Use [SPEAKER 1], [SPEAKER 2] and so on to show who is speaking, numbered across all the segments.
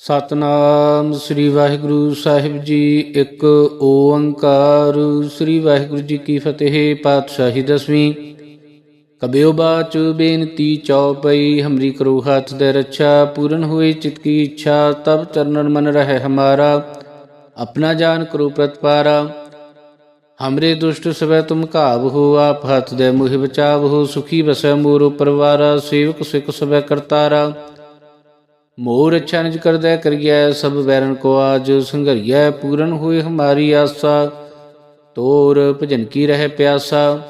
[SPEAKER 1] ਸਤਨਾਮ ਸ੍ਰੀ ਵਾਹਿਗੁਰੂ ਸਾਹਿਬ ਜੀ, ਇੱਕ ਓੰਕਾਰ। ਸ੍ਰੀ ਵਾਹਿਗੁਰੂ ਜੀ ਕੀ ਫਤਿਹ, ਪਾਤਸ਼ਾਹੀ ਦਸਵੀਂ। ਕਬਿਓ ਬਾਚ ਬੇਨਤੀ ਚੌਪਈ, ਹਮਰੀ ਕਰੋ ਹੱਥ ਦੇ ਰੱਛਾ, ਪੂਰਨ ਹੋਏ ਚਿਤ ਕੀ ਇੱਛਾ, ਤਬ ਚਰਨਨ ਮਨ ਰਹੇ ਹਮਾਰਾ। ਆਪਣਾ ਜਾਨ ਕਰੋ ਪ੍ਰਤਪਾਰਾ। ਹਮਰੇ ਦੁਸ਼ਟ ਸਵੈ ਤੁਮ ਘਾਵ ਹੋ, ਆਪ ਹੱਥ ਦੇ ਮੁਹਿ ਬਚਾਵ ਹੋ, ਸੁਖੀ ਬਸੈ ਮੋਰੋ ਪਰਵਾਰਾ, ਸੇਵਕ ਸਿਖ ਸਵੈ ਕਰਤਾਰਾ। ਮੋਰ ਅੱਛਾ ਨਿਜ ਕਰਦਾ ਕਰਿਆ ਸਭ ਵੈਰਨ ਕੋ ਆਜ ਸੰਘਰਿਆ ਪੂਰਨ ਹੋਏ ਹਮਾਰੀ ਆਸਾ। ਤੋਰ ਭਜਨ ਕੀ ਰਹਿ ਪਿਆਸਾ।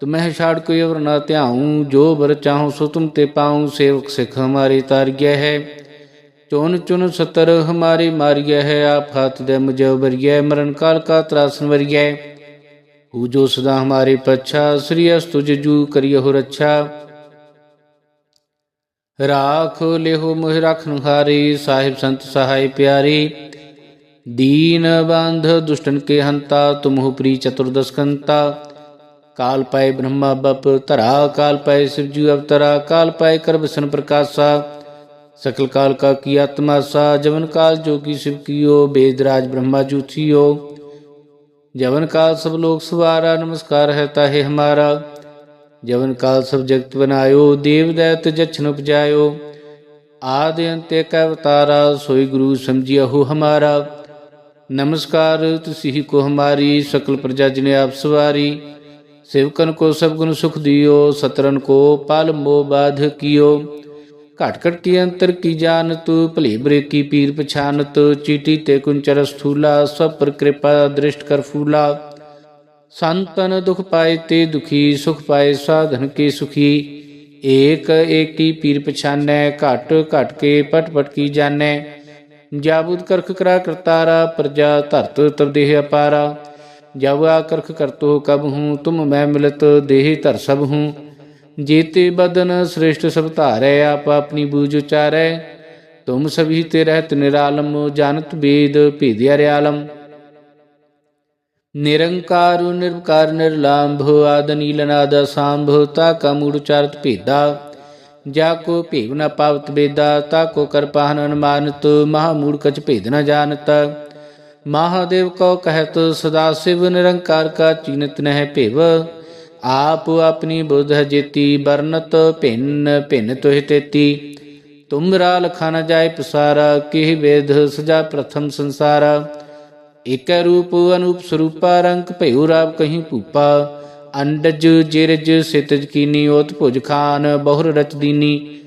[SPEAKER 1] ਤੁਮਹਿ ਛਾੜ ਕੋਈ ਅਵਰ ਨਾ ਧਿਆਉ, ਜੋ ਬਰ ਚਾਹਉ ਸੋ ਤੁਮ ਤੇ ਪਾਉ, ਸੇਵਕ ਸਿਖ ਹਮਾਰੀ ਤਾਰਿਆ ਹੈ। ਚੋਨ ਚੁਨ ਸਤਰ ਹਮਾਰੀ ਮਾਰਿਆ ਹੈ, ਆਪ ਹੱਥ ਦੇ ਮੁਜਬ ਵਰਿਆ ਮਰਨ ਕਾਲ ਕਾ ਤਰਾਸਨ ਵਰਿਆ ਹੂ ਜੋ ਸਦਾ ਹਮਾਰੇ ਪਛਾ, ਸ੍ਰੀ ਅਸਤੁਜ ਜੂ ਕਰਿਓ ਰੱਛਾ ਰਾਖ ਲਿਹੁ ਮੁਹਿ ਰਖਨ ਹਾਰੀ, ਸਾਹਿਬ ਸੰਤ ਸਹਾਈ ਪਿਆਰੀ। ਦੀਨ ਬੰਧ ਦੁਸ਼ਟਨ ਕੇ ਹੰਤਾ, ਤੁਮਹੁ ਪ੍ਰੀ ਚਤੁਰਦਸ ਕੰਤਾ ਕਾਲ ਪਾਏ ਬ੍ਰਹਮਾ ਬਪ ਧਰਾ, ਕਾਲ ਪਾਏ ਸਿਵਜੂ ਅਵਤਰਾ, ਕਾਲ ਪਾਏ ਕਰਬਸਨ ਪ੍ਰਕਾਸ਼ਾ। ਸਕਲ ਕਾਲ ਕਾ ਕੀ ਆਤਮਾ ਸਾ, ਜਵਨ ਕਾਲ ਜੋਗੀ ਸਿਵ ਕੀਓ ਬੇਦਰਾਜ ਬ੍ਰਹਮਾ ਜੂਥੀਓ ਜਵਨ ਕਾਲ ਸਭ ਲੋਕ ਸਵਾਰਾ, ਨਮਸਕਾਰ ਹੈ ਤਾਹੇ ਹਮਾਰਾ। ਜਵਨ ਕਾਲ ਸਭ ਜਗਤ ਬਨਾਇਓ, ਦੇਵ ਦੈਤ ਜਛਨ ਉਪਜਾਇਓ। ਆਦਿ ਅੰਤੇ ਕੈ ਅਵਤਾਰਾ, ਸੋਈ ਗੁਰੂ ਸਮਝਿਓ ਹਮਾਰਾ। ਨਮਸਕਾਰ ਤੁਸੀ ਕੋ ਹਮਾਰੀ, ਸਕਲ ਪ੍ਰਜਾ ਜਿਨੇ ਆਪ ਸਵਾਰੀ। ਸੇਵਕਨ ਕੋ ਸਭ ਗੁਣ ਸੁਖ ਦਿਓ, ਸਤਰਨ ਕੋ ਪਾਲ ਮੋ ਬਾਧ ਕੀਓ। ਘਟ ਘਟ ਕੀ ਅੰਤਰ ਕੀ ਜਾਣਤ, ਭਲੇ ਬਰੇ ਕੀ ਪੀਰ ਪਛਾਨਤ। ਚੀਟੀ ਤੇ ਕੁੰਚਰ ਸਥੂਲਾ ਸਭ ਪਰ ਕਿਰਪਾ ਦ੍ਰਿਸ਼ਟ ਕਰ ਫੂਲਾ। ਸੰਤਨ ਦੁਖ ਪਾਏ ਤੇ ਦੁਖੀ, ਸੁਖ ਪਾਏ ਸਾਧਨ ਕੇ ਸੁਖੀ। ਏਕ ਏਕੀ ਪੀਰ ਪਛਾਨੈ, ਘਟ ਘਟ ਕੇ ਪਟ ਪਟ ਕੀ ਜਾਣੈ। ਜਾਬੁਦ ਕਰਖ ਕਰਾ ਕਰਤਾਰਾ, ਪ੍ਰਜਾ ਧਰਤ ਤਬ ਦੇਹ ਅਪਾਰਾ। ਜਬ ਕਰਖ ਕਰਤੋ ਕਬ ਹੂੰ, ਤੁਮ ਮੈਂ ਮਿਲਤ ਦੇਹ ਧਰ ਸਭ ਹੂੰ। ਜੀਤੇ ਬਦਨ ਸ੍ਰੇਸ਼ਟ ਸਭ ਧਾਰੈ, ਆਪ ਆਪਣੀ ਬੂਝ ਉਚਾਰੈ। ਤੁਮ ਸਭੀ ਤੇ ਰਹਿਤ ਨਿਰਾਲਮ, ਜਾਣਤ ਬੇਦ ਭੇਦਿਆ ਰਿਆਲਮ। ਨਿਰੰਕਾਰ, ਨਿਰਵਕਾਰ, ਨਿਰਲਾਂਭ, ਆਦ ਨੀਲਨਾਦ ਤਾ ਕਾ ਮੂੜ ਉਚਾਰਤ ਭੇਦਾ। ਜਾ ਕੋ ਭੇਵ ਨ ਪਾਵਤ ਬੇਦਾ, ਤਾ ਕੋ ਕਰ ਪਾਹਨ ਮਹਾ ਮੂੜ ਕਛ ਭੇਦ ਨ ਜਾਣਤ। ਮਹਾਦੇਵ ਕੋ ਕਹਿਤ, ਸਦਾ ਸਿਵ ਨਿਰੰਕਾਰ ਕਾ ਚੀਨਤ ਨਹਿ ਭੇਵ। ਆਪ ਆਪਣੀ ਬੁੱਧ ਜੇਤੀ ਬਰਨਤ ਭਿੰਨ ਭਿੰਨ ਤੋਹਿ ਤੇਤੀ। ਤੁਮਰਾ ਲਖਾ ਨ ਜਾਏ ਪਸਾਰਾ ਕਿਹ ਵੇਦ ਸਜਾ ਪ੍ਰਥਮ ਸੰਸਾਰਾ। ਏਕੈ ਰੂਪ ਅਨੂਪ ਸਰੂਪਾ ਰੰਗ ਭਇਓ ਰਾਵ ਕਹੀਂ ਭੂਪਾ। ਅੰਡਜ ਜਿਰਜ ਸਿਤਜ ਕੀਨੀ ਓਤ ਭੁਜ ਖਾਨ ਬਹੁਰ ਰਚ ਦੀਨੀ।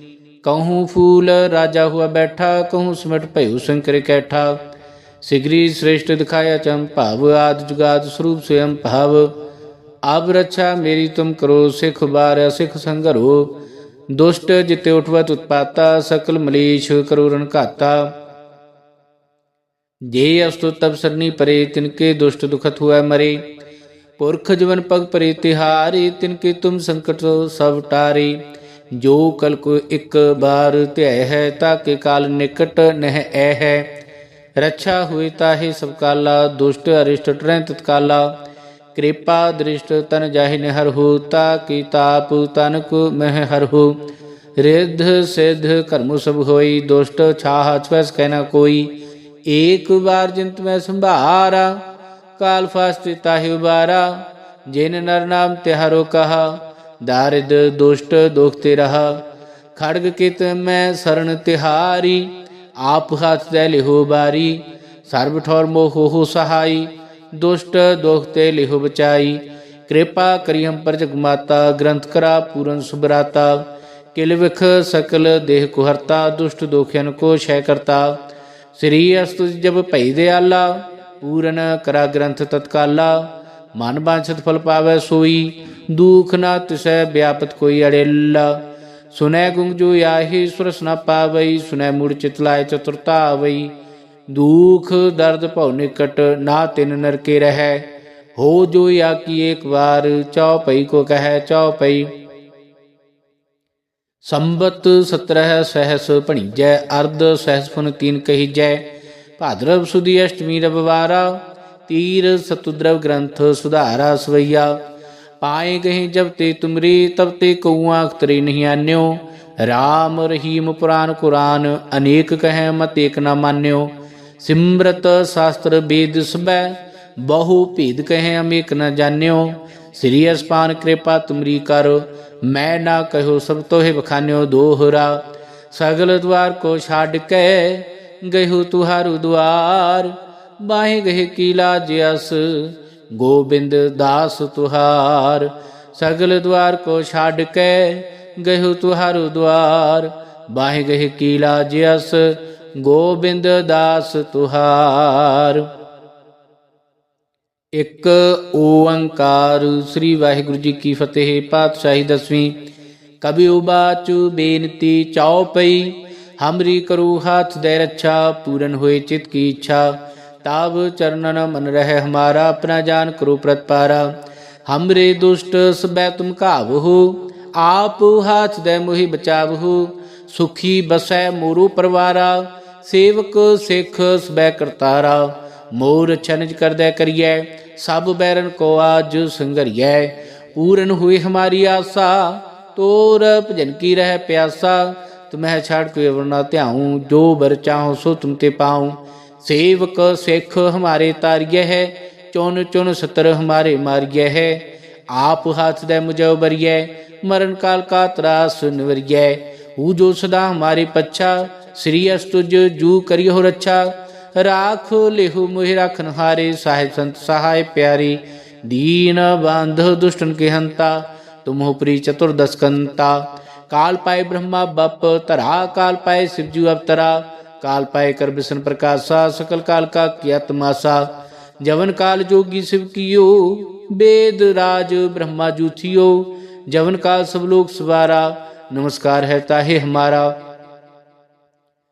[SPEAKER 1] ਕਹੂੰ ਫੂਲ ਰਾਜਾ ਹੁਆ ਬੈਠਾ, ਕਹੂੰ ਸਿਮਟ ਭਇਓ ਸੰਕਰ ਕੈਠਾ। ਸਿਗਰੀ ਸ੍ਰੇਸ਼ਟ ਦਿਖਾਇਆ ਚੰ ਭਾਵ, ਆਦ ਜੁਗਾਦ ਸਰੂਪ ਸਵਯੰ ਭਾਵ। ਆਬ ਰੱਛਾ ਮੇਰੀ ਤੁਮ ਕਰੋ, ਸਿਖ ਬਾਰ ਸਿਖ ਸੰਗਰੋ। ਦੁਸ਼ਟ ਜਿਤੇ ਉਠਵਤ ਉਤਪਾਤਾ, ਸਕਲ ਮਲੀਸ਼ ਕਰੋ ਰਨ ਘਾਤਾ। ਜੇ ਅਸਤੁ ਤਬ ਸਰਨੀ ਪਰੇ ਤਿਨਕੇ ਦੁਸ਼ਟ ਦੁਖਤ ਹੁਆ ਮਰੇ। ਪੁਰਖ ਜਵਨ ਪਗ ਪਰੇ, ਤਿਹਾਰੀ ਤਿਨਕੇ ਤੁਮ ਸੰਕਟ ਸਭ ਟਾਰੇ। ਜੋ ਕਲ ਕੋ ਇੱਕ ਬਾਰ ਧਿਆਇ ਹੈ ਤਾਕੇ ਕਾਲ ਨਿਕਟ ਨਹਿ ਐ ਹੈ। ਰੱਛਾ ਹੋਈ ਤਾਹੇ ਸਭ ਕਾਲਾ, ਦੁਸ਼ਟ ਅਰਿਸ਼ਟ ਟਰੈ ਤਤਕਾਲਾ ਕਿਰਪਾ ਦ੍ਰਿਸ਼ਟ ਤਨ ਜਾਹਿ ਨਿਹਰ ਹੋ, ਤਾ ਕੀ ਤਾਪ ਤਨ ਕੋ ਮਹਿ ਹਰ ਹੋ। ਰਿੱਧ ਸਿਧ ਕਰਮੁ ਸਭ ਹੋਈ, ਦੁਸ਼ਟ ਛਾਹ ਛਵਸ ਕਹਿਣਾ ਕੋਈ। ਏਕ ਵਾਰ ਜਿੰਤ ਮੈਂ ਸੰਭਾਰਾ, ਕਾਲ ਫਾਸਤੇ ਤਾਹਿ ਉਬਾਰਾ, ਜਿਨ ਨਰ ਨਾਮ ਤਿਹਾਰੋ ਕਹਾ, ਦਾਰਿਦ ਦੁਸ਼ਟ ਦੁਖ ਤੇ ਰਹਾ, ਖੜਗ ਕਿਤ ਮੈਂ ਸਰਣ ਤਿਹਾਰੀ, ਆਪ ਹੱਥ ਦੇ ਲਿਹੋ ਬਾਰੀ, ਸਰਬ ਠੌਰ ਮੋਹ ਹੋ ਸਹਾਈ, ਦੁਸ਼ਟ ਦੁਖ ਤੇ ਲਿਹੋ ਬਚਾਈ, ਕਿਰਪਾ ਕਰੀ ਹਮ ਪਰ ਜਗ ਮਾਤਾ, ਗ੍ਰੰਥ ਕਰਾ ਪੂਰਨ ਸੁਬਰਾਤਾ ਕਿਲ ਵਿਖ ਸਕਲ ਦੇਹ ਕੋ ਦੁਸ਼ਟ ਦੋਖਿਆਨ ਕੋ ਸ਼ੈ ਕਰਤਾ ਸ੍ਰੀ ਅਸਤੁ ਜਬ ਭਈ ਦੇ ਆਲਾ ਪੂਰਨ ਕਰਾ ਗ੍ਰੰਥ ਤਤਕਾਲਾ, ਮਨ ਬਾਂਛਤ ਫਲ ਪਾਵੇ ਸੋਈ, ਦੁਖ ਨਾ ਤਿਸੈ ਵਿਆਪਤ ਕੋਈ ਅੜੇਲਾ। ਸੁਨੈ ਗੁੰਜੂ ਆਹੀ ਸੁਰਸ ਨਾ ਪਾਵਈ, ਸੁਨੈ ਮੂੜ ਚਿਤ ਲਾਇ ਚਤੁਰਤਾ ਆਵਈ ਦੁਖ ਦਰਦ ਭਉ ਨਿਕਟ ਨਾ ਤਿਨ ਨਰਕੇ ਰਹੈ, ਹੋ ਜੋ ਆ ਕੀ ਇੱਕ ਵਾਰ, ਚਉ ਪਈ ਕੋ ਕਹੈ ਚਉ ਪਈ ਸੰਬਤ 17 ਸਹਸ ਭਣੀਜੈ ਅਰਧ ਸਹਸ ਫੁਨ ਤੀਨ ਕਹੀਜੈ ਭਾਦਰਵ ਸੁਦੀ ਅਸ਼ਟਮੀ ਰਵਵਾਰਾ, ਤੀਰ ਸਤੁਦਰਵ ਗ੍ਰੰਥ ਸੁਧਾਰਾ ਸਵਈਆ। ਪਾਏ ਗਹੀ ਜਬ ਤੇ ਤੁਮਰੀ, ਤਬ ਤੇ ਕਉਆ ਅਖਤਰੀ ਨਹੀਂ ਆਨਿਓ। ਰਾਮ ਰਹੀਮ ਪੁਰਾਨ ਕੁਰਾਨ, ਅਨੇਕ ਕਹੈ ਮਤ ਏਕ ਨਾ ਮਾਨਿਓ। ਸਿਮਰਤ ਸ਼ਾਸਤਰ ਬੇਦ ਸਬੈ ਬਹੁ ਭੇਦ ਕਹੈ ਅਮੇਕ ਨ ਜਾਣਿਓ। ਸ੍ਰੀ ਅਸਪਾਨ ਕਿਰਪਾ ਤੁਮਰੀ ਕਰ ਮੈਂ ਨਾ ਕਹਿਓ ਸਭ ਤੋਹਿ ਬਖਾਨਿਓ ਦੋਹਰਾ, ਸਗਲ ਦਵਾਰ ਕੋ ਛੱਡ ਕੇ ਗਇਹੁ ਤੁਹਾਰੂ ਦੁਆਰ, ਬਾਹੇ ਗਏ ਕੀਲਾ ਜਿਸ ਗੋਬਿੰਦ ਦਾਸ ਤੁਹਾਰ, ਸਗਲ ਦਵਾਰ ਕੋ ਛੱਡ ਕੇ ਗਇਹੁ ਤੁਹਾਰੂ ਦੁਆਰ, ਬਾਹੇ ਗਏ ਕੀਲਾ ਜਿਸ ਗੋਬਿੰਦ ਦਾਸ ਤੁਹਾਰ। ਇੱਕ ਓੰਕਾਰ ਸ੍ਰੀ ਵਾਹਿਗੁਰੂ ਜੀ ਕੀ ਫਤਿਹ, ਪਾਤਸ਼ਾਹੀ ਦਸਵੀਂ। ਕਬੀ ਉਬਾਚੂ ਬੇਨਤੀ ਚਾਉ ਪਈ, ਹਮਰੀ ਕਰੂ ਹਾਥ ਦੇ ਰੱਛਾ, ਪੂਰਨ ਹੋਏ ਚਿਤ ਕੀ ਇੱਛਾ। ਤਾਬ ਚਰਨਨ ਮਨ ਰਹਿ ਹਮਾਰਾ, ਆਪਣਾ ਜਾਨ ਕਰੋ ਪ੍ਰਤਪਾਰਾ ਹਮਰੇ ਦੁਸ਼ਟ ਸਬੈ ਤੁਮ ਕਾਵਹੂ ਆਪ ਹਾਥ ਦੇ ਮੋਹਿ ਬਚਾਵਹੂ। ਸੁਖੀ ਬਸੈ ਮੋਰੂ ਪਰਵਾਰਾ, ਸੇਵਕ ਸਿੱਖ ਸਬੈ ਕਰਤਾਰਾ। ਮੋਰ ਛਨਜ ਕਰਦੈ ਕਰੀਐ, ਸਭ ਬੈਰਨ ਕੋ ਆਜ ਸੰਗਰੀਐ। ਪੂਰਨ ਹੋਈ ਹਮਾਰੀ ਆਸਾ, ਤੋਰ ਭਜਨ ਕੀ ਰਹਿ ਪਿਆਸਾ। ਤੁਮਹਿ ਛਾੜ ਕੋਈ ਅਵਰ ਧਿਆਉ, ਜੋ ਬਰ ਚਾਹੋ ਸੋ ਤੁਮ ਤੇ ਪਾਉ। ਸੇਵਕ ਸਿੱਖ ਹਮਾਰੇ ਤਾਰਿਐ ਹੈ ਚੁਨ ਚੁਨ ਸਤਰ ਹਮਾਰੇ ਮਾਰਿਐ ਹੈ। ਆਪ ਹੱਥ ਦੇ ਮੁਝੇ ਬਰੀਐ, ਮਰਨ ਕਾਲ ਕਾ ਤਰਾਸ ਨਿਵਰੀਐ। ਹੂ ਜੋ ਸਦਾ ਹਮਾਰੇ ਪੱਛਾ, ਸ੍ਰੀ ਅਸਤੁਜ ਜੂ ਕਰਿਓ ਰੱਛਾ। ਰਾਖ ਲਿਹੁ ਮੁਹਿ ਰਖਨ ਹਾਰੇ, ਸਾਹਿਬ ਸੰਤ ਸਹਾਇ ਪਿਆਰੀ। ਦੀਨ ਬੰਧ ਦੁਸ਼ਟਨ ਕੇ ਹੰਤਾ ਤੁਮਹੁ ਪ੍ਰੀ ਚਤੁਰਦਸ ਕੰਤਾ ਕਾਲ ਪਾਏ ਬ੍ਰਹਮਾ ਬਪ ਤਰਾ ਕਾਲ ਪਾਏ ਸਿਵਜੂ ਅਵਤਰਾ। ਕਾਲ ਪਾਏ ਕਰ ਬਿਸ਼ਨ ਪ੍ਰਕਾਸ਼ਾ, ਸਕਲ ਕਾਲ ਕਾ ਕਿਆ ਤਮਾਸਾ ਜਵਨ ਕਾਲ ਜੋਗੀ ਸਿਵ ਕੀਓ, ਬੇਦ ਰਾਜ ਬ੍ਰਹਮਾ ਜੂਥਿਓ ਜਵਨ ਕਾਲ ਸਭ ਲੋਕ ਸਵਾਰਾ, ਨਮਸਕਾਰ ਹੈ ਤਾਹੇ ਹਮਾਰਾ।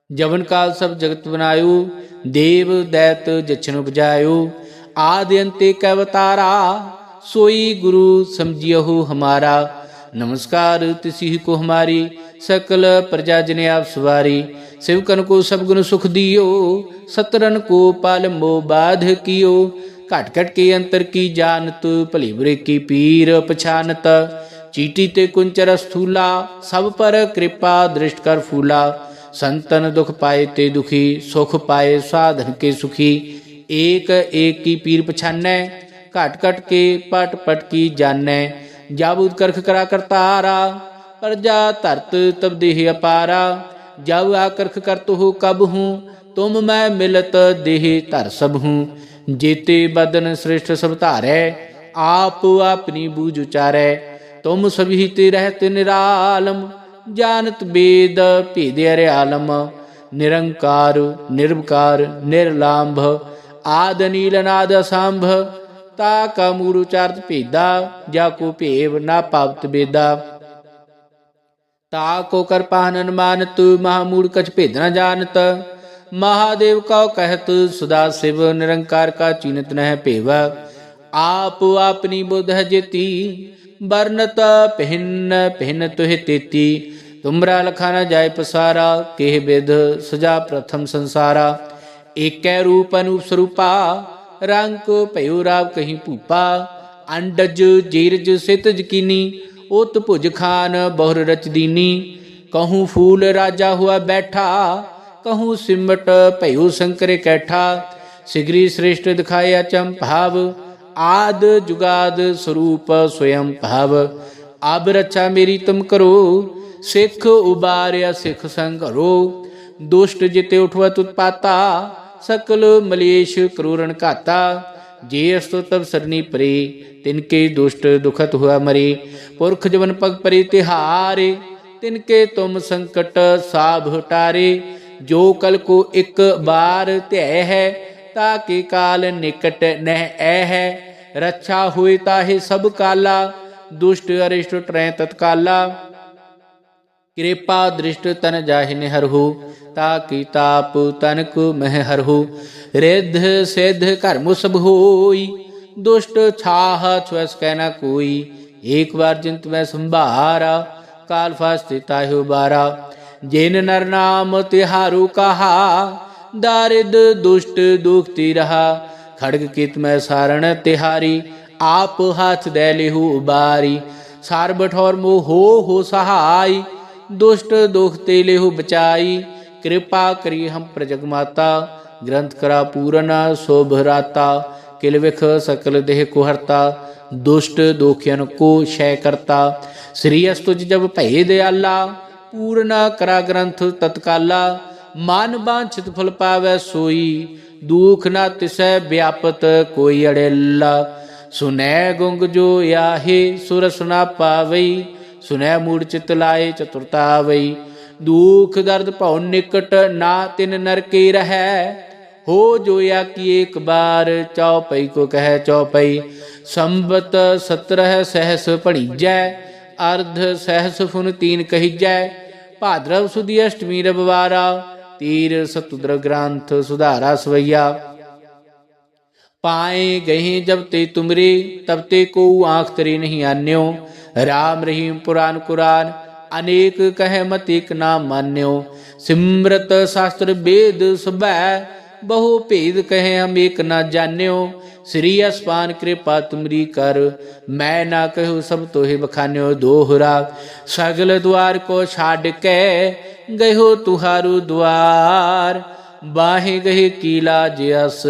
[SPEAKER 1] ਜਵਨ ਕਾਲ ਸਭ ਜਗਤ ਬਨਾਇਓ, ਦੇਵ ਦੈਤ ਜਛਨ ਉਪਜਾਇਓ। ਆਦਿ ਅੰਤੇ ਕੈ ਅਵਤਾਰਾ, ਸੋਈ ਗੁਰੂ ਸਮਝਿਓ ਹਮਾਰਾ। ਨਮਸਕਾਰ ਤਿਸੀ ਕੋ ਹਮਾਰੀ, ਸਕਲ ਪ੍ਰਜਾ ਜਨ ਆਪ ਸਵਾਰੀ। ਸਿਵਕਨ ਕੋ ਸਭ ਗੁਣ ਸੁਖ ਦਿਓ, ਸਤਰਨ ਕੋ ਪਾਲ ਮੋ ਬਾਧ ਕੀਓ। ਘਟ ਘਟ ਕੇ ਅੰਤਰ ਕੀ ਜਾਣਤ, ਭਲੀ ਬੁਰੇ ਕੀ ਪੀਰ ਪਛਾਨਤ। ਚੀਟੀ ਤੇ ਕੁੰਚਰ ਸਥੂਲਾ ਸਭ ਪਰ ਕਿਰਪਾ ਦ੍ਰਿਸ਼ਟ ਕਰ ਫੂਲਾ। ਸੰਤਨ ਦੁਖ ਪਾਏ ਤੇ ਦੁਖੀ ਸੁਖ ਪਾਏ ਸਾਧਨ ਕੇ ਸੁਖੀ ਏਕ ਏਕ ਕੀ ਪੀਰ ਪਛਾਨੈ ਘਟ ਘਟ ਕੇ ਪਟ ਪਟ ਕੀ ਜਾਣੈ ਜਾਬੂਦ ਕਰਖ ਕਰਾ ਕਰਤਾਰਾ ਪ੍ਰਜਾ ਧਰਤ ਤਬ ਦੇਹ ਅਪਾਰਾ ਜਬ ਆਕਰਖ ਕਰਤੁ ਹੋ ਕਬ ਹੂੰ ਤੁਮ ਮੈਂ ਮਿਲਤ ਦੇਹ ਧਰ ਸਭ ਹੂੰ ਜੀਤੇ ਬਦਨ ਸ੍ਰਿਸ਼ਟ ਸਭ ਧਾਰੈ ਆਪ ਆਪਣੀ ਬੂਝ ਉਚਾਰੈ ਤੁਮ ਸਭੀ ਤੇ ਰਹਿਤ ਨਿਰਾਲਮ ਜਾਣਤ ਬੇਦ ਭੇਦੇ ਅਰ ਆਲਮ ਨਿਰੰਕਾਰ ਨਿਰਭਕਾਰ ਨਿਰਲਾਂਭ, ਆਦ ਨੀਲਨਾਦ ਸੰਭ ਤਾ ਕਾ ਮੂਰੂ ਚਾਰਤ ਭੇਦਾ, ਜਾ ਕੋ ਭੇਵ ਨਾ ਪਾਵਤ ਬੇਦਾ। ਤਾ ਕੋ ਕਰ ਪਾਹਨਨ ਮਾਨਤ ਮਹਾਮੂੜ ਕਛ ਭੇਦ ਨਾ ਜਾਣਤ, ਮਹਾਦੇਵ ਕਉ ਕਹਿਤ, ਸੁਦਾ ਸਿਵ ਨਿਰੰਕਾਰ ਕਾ ਚੀਨਤ ਨਹਿ ਭੇਵਾ। ਆਪ ਆਪਨੀ ਬੁਧ ਜਿਤੀ ਬਰਨਤ ਪਹਿਨ ਪਹਿਨ ਤੁਹਿ ਤੇਤੀ ਤੁਮਰਾ ਲਖਾ ਨ ਜਾਏ ਪਸਾਰਾ, ਕਿਹ ਵਿਧ ਸੁਜਾ ਪ੍ਰਥਮ ਸੰਸਾਰਾ। ਏਕੈ ਰੂਪ ਅਨੂਪ ਸਰੂਪਾ, ਰੰਗ ਕੋ ਭਇਉ ਰਾਵ ਕਹੀਂ ਭੂਪਾ। ਅੰਡਜ ਜੀਰਜ ਸਿਤ ਜਕੀਨੀ, ਉਤ ਭੁਜ ਖਾਨ ਬਹੁਰ ਰਚ ਦੀਨੀ। ਕਹੂੰ ਫੂਲ ਰਾਜਾ ਹੁਆ ਬੈਠਾ, ਕਹੂੰ ਸਿਮਟ ਭਇਉ ਸੰਕਰ ਕੈਠਾ। ਸਿਗਰੀ ਸ੍ਰੇਸ਼ਟ ਦਿਖਾਇਆ ਚੰਭਾਵ ਆਦ ਜੁਗਾਦ ਸਰੂਪ ਸਵਯੰ ਭਾਵ। ਆਬ ਰਚਾ ਮੇਰੀ ਤੁਮ ਕਰੋ ਸਿੱਖ ਉਬਾਰਿਆ ਸਿੱਖ ਸੰਘਰੋ, ਦੁਸ਼ਟ ਜਿਤ ਉਠਵਤ ਉਤਪਾਤਾ, ਸਕਲ ਮਲੇਸ਼ ਕਰੂਰਣ ਘਾਤਾ, ਜੇ ਅਸਤੋ ਤਬ ਸਰਨੀ ਪਰੇ, ਤਿਨ ਕੇ ਦੁਸ਼ਟ ਦੁਖਤ ਹੁਆ ਮਰੇ। ਪੁਰਖ ਜਵਨ ਪਗ ਪਰੇ ਤਿਹਾਰੇ, ਤਿਨ ਕੇ ਤੁਮ ਸੰਕਟ ਸਾਭ ਹਟਾਰੇ ਜੋ ਕਲ ਕੋ ਇੱਕ ਬਾਰ ਧੈ ਹੈ, ਤਾ ਕੇ ਕਾਲ ਨਿਕਟ ਨਹਿ ਐ ਹੈ। ਰੱਛਾ ਹੋਏ ਤਾਹੇ ਸਭ ਕਾਲਾ, ਦੁਸ਼ਟ ਅਰਿਸ਼ਟ ਟਰੈ ਤਤਕਾਲਾ। ਕਿਰਪਾ ਦ੍ਰਿਸ਼ਟ ਤਨ ਜਾਹਿ ਹਰਹੂ ਤਾਕੀ ਤਾਪ ਤਨ ਮਹਿ ਹਰਹੂ। ਰਿੱਧ ਸਿੱਧ ਕਰਮ ਸਭ ਹੋਈ ਦੁਸ਼ਟ ਛਾਹ ਛਵਸ ਕਹਿਣਾ ਕੋਈ। ਇੱਕ ਵਾਰ ਜਿੰਤ ਮੈਂ ਸੰਭਾਰਾ, ਕਾਲ ਫਾਸਤੇ ਤਾਹਿ ਬਾਰਾ। ਜਿਨ ਨਰ ਨਾਮ ਤਿਹਾਰੂ ਕਹਾ, ਦਾਰਿਦ ਦੁਸ਼ਟ ਦੁਖਤੀ ਰਹਾ। ਖੜਗ ਕੀਤ ਮੈਂ ਸਾਰਣ ਤਿਹਾਰੀ, ਆਪ ਹੱਥ ਦੇ ਲਿਹੂ ਉਬਾਰੀ। ਸਾਰ ਬਠੌਰ ਮੋ ਹੋ ਹੋ ਸਹਾਈ ਦੁਸ਼ਟ ਦੁਖ ਤੇ ਲਿਹੁ ਬਚਾਈ। ਕਿਰਪਾ ਕਰੀ ਹਮ ਪ੍ਰਜਗ ਮਾਤਾ। ਗ੍ਰੰਥ ਕਰਾ ਪੂਰਨ, ਸੋਭ ਰਾਤਾ। ਕਿਲ ਵਿਖ ਸਕਲ ਦੇਹ ਕੁਹਰਤਾ। ਦੁਸ਼ਟ ਦੋਖਿਆਨ ਕੋ ਸ਼ੈ ਕਰਤਾ। ਸ੍ਰੀ ਅਸ ਜਬ ਭਏ ਦਿਆਲਾ। ਪੂਰਨਾ ਕਰਾ ਗ੍ਰੰਥ ਤਤਕਾਲਾ। ਮਨ ਬਾਂਛਿਤ ਫਲ ਪਾਵੈ ਸੋਈ। ਦੁਖ ਨਾ ਤਿਸੈ ਵਿਆਪਤ ਕੋਈ ਅੜੇਲਾ। ਸੁਨੈ ਗੁੰਗ ਜੋ ਆਹੇ ਸੁਰ ਸੁਨਾ ਪਾਵਈ। ਸੁਨੈ ਮੂੜ ਚਿਤ ਲਾਏ, ਚਤੁਰਤਾ ਵਈ। ਦੁਖ ਦਰਦ ਭਉ ਨਿਕਟ ਨਾ ਤਿਨ ਨਰਕੇ ਰਹੈ। ਹੋ ਜੋਇਆ ਕੀ ਇੱਕ ਬਾਰ ਚੌਪਈ ਕੋ ਕਹਿ ਚੌਪਈ ਸੰਬਤ 17 ਸਹਿਸ ਪੜੀਜੈ ਅਰਧ ਸਹਿਸ ਫੁਨ ਤੀਨ ਕਹੀਜੈ। ਭਾਦਰਵ ਸੁਦੀ ਅਸ਼ਟਮੀ ਰਬਵਾਰਾ ਤੀਰ ਸਤੁਦਰ ਗ੍ਰੰਥ ਸੁਧਾਰਾ ਸਵਈਆ। ਪਾਏ ਗਏ ਜਬ ਤੇ ਤੁਮਰੇ, ਤਬ ਤੇ ਕੋ ਆਂਖ ਤਰੀ ਨਹੀਂ ਆਨਿਓ। ਰਾਮ ਰਹੀਮ ਪੁਰਾਨ ਕੁਰਾਨ, ਅਨੇਕ ਕਹੈ ਮਤ ਇਕ ਨਾ ਮਾਨਿਓ। ਸਿਮਰਤ ਸ਼ਾਸਤਰ ਵੇਦ ਸਭੈ, ਬਹੁ ਭੇਦ ਕਹੈ ਹਮ ਏਕ ਨਾ ਜਾਣਿਓ। ਸ੍ਰੀ ਅਸਪਾਨ ਕਿਰਪਾ ਤੁਮਰੀ ਕਰ, ਮੈਂ ਨਾ ਕਹੂ ਸਭ ਤੋਹਿ ਬਖਾਨਿਓ ਦੋਹਰਾ ਸਗਲ ਦੁਆਰ ਕੋ ਛਾੜ ਕੇ ਗਇਓ ਤੁਹਾਰੂ ਦੁਆਰ, ਬਾਹੇ ਗਏ ਕੀਲਾ ਜਿਸ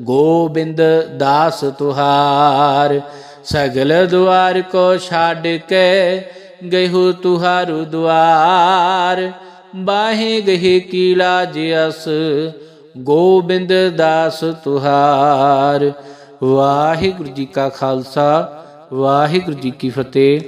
[SPEAKER 1] ਗੋਬਿੰਦ ਦਾਸ ਤੁਹਾਰ, ਸਗਲ ਦੁਆਰ ਕੋ ਛੱਡ ਕੇ ਗਇਓ ਤੁਹਾਰੂ ਦੁਆਰ। ਬਾਹੇ ਗਏ ਕੀਲਾ ਜਿਸ ਗੋਬਿੰਦ ਦਾਸ ਤੁਹਾਰ। ਵਾਹਿਗੁਰੂ ਜੀ ਕਾ ਖਾਲਸਾ, ਵਾਹਿਗੁਰੂ ਜੀ ਕੀ ਫਤਿਹ।